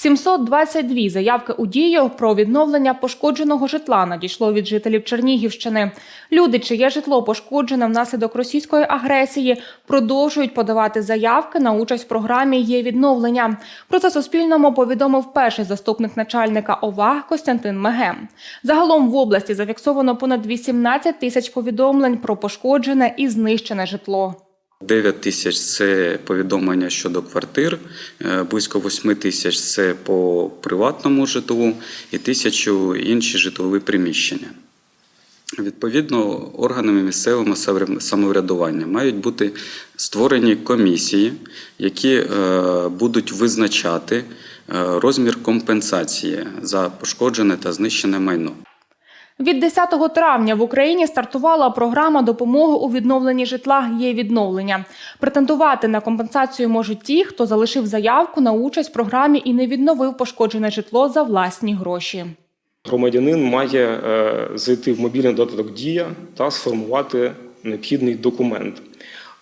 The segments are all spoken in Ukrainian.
722 заявки у дію про відновлення пошкодженого житла надійшло від жителів Чернігівщини. Люди, чиє житло пошкоджене внаслідок російської агресії, продовжують подавати заявки на участь в програмі є відновлення. Про це Суспільному повідомив перший заступник начальника ОВА Костянтин Мегем. Загалом в області зафіксовано понад 18 тисяч повідомлень про пошкоджене і знищене житло. 9 тисяч це повідомлення щодо квартир, е, близько 8 тисяч це по приватному житлу і тисячу інші житлові приміщення. Відповідно, органами місцевого самоврядування мають бути створені комісії, які е, будуть визначати е, розмір компенсації за пошкоджене та знищене майно. Від 10 травня в Україні стартувала програма допомоги у відновленні житла є відновлення. Претендувати на компенсацію можуть ті, хто залишив заявку на участь в програмі і не відновив пошкоджене житло за власні гроші. Громадянин має е, зайти в мобільний додаток Дія та сформувати необхідний документ,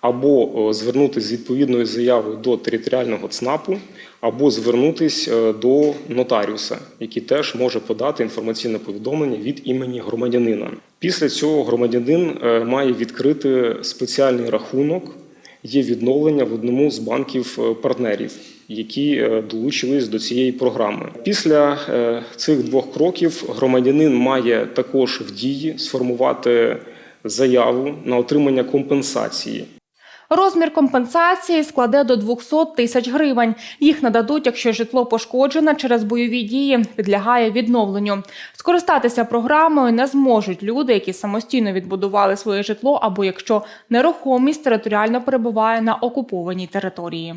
або е, звернутися з відповідною заявою до територіального ЦНАПу, або звернутися е, до нотаріуса, який теж може подати інформаційне повідомлення від імені громадянина. Після цього громадянин е, має відкрити спеціальний рахунок. Є відновлення в одному з банків е, партнерів, які долучились до цієї програми. Після цих двох кроків громадянин має також в дії сформувати заяву на отримання компенсації. Розмір компенсації складе до 200 тисяч гривень. Їх нададуть, якщо житло пошкоджене через бойові дії, підлягає відновленню. Скористатися програмою не зможуть люди, які самостійно відбудували своє житло, або якщо нерухомість територіально перебуває на окупованій території.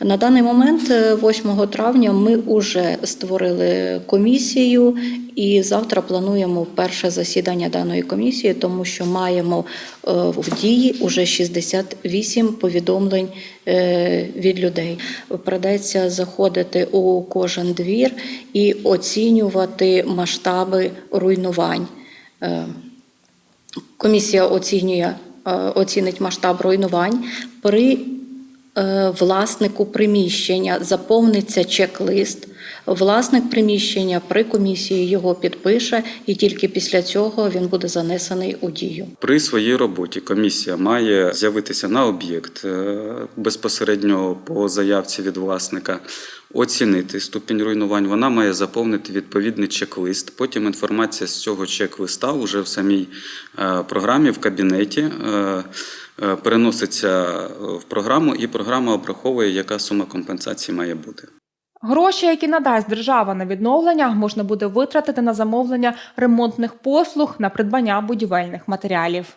На даний момент, е, 8 травня, ми вже створили комісію, і завтра плануємо перше засідання даної комісії, тому що маємо е, в дії уже 68 повідомлень е, від людей. Придеться заходити у кожен двір і оцінювати масштаби руйнувань. Е, Комісія оцінює, е, оцінить масштаб руйнувань при е, власнику приміщення заповниться чек-лист. Власник приміщення при комісії його підпише, і тільки після цього він буде занесений у дію. При своїй роботі комісія має з'явитися на об'єкт е, безпосередньо по заявці від власника, оцінити ступінь руйнувань. Вона має заповнити відповідний чек-лист. Потім інформація з цього чек-листа вже в самій е, програмі в кабінеті. е, Переноситься в програму, і програма обраховує, яка сума компенсації має бути. Гроші, які надасть держава на відновлення, можна буде витратити на замовлення ремонтних послуг на придбання будівельних матеріалів.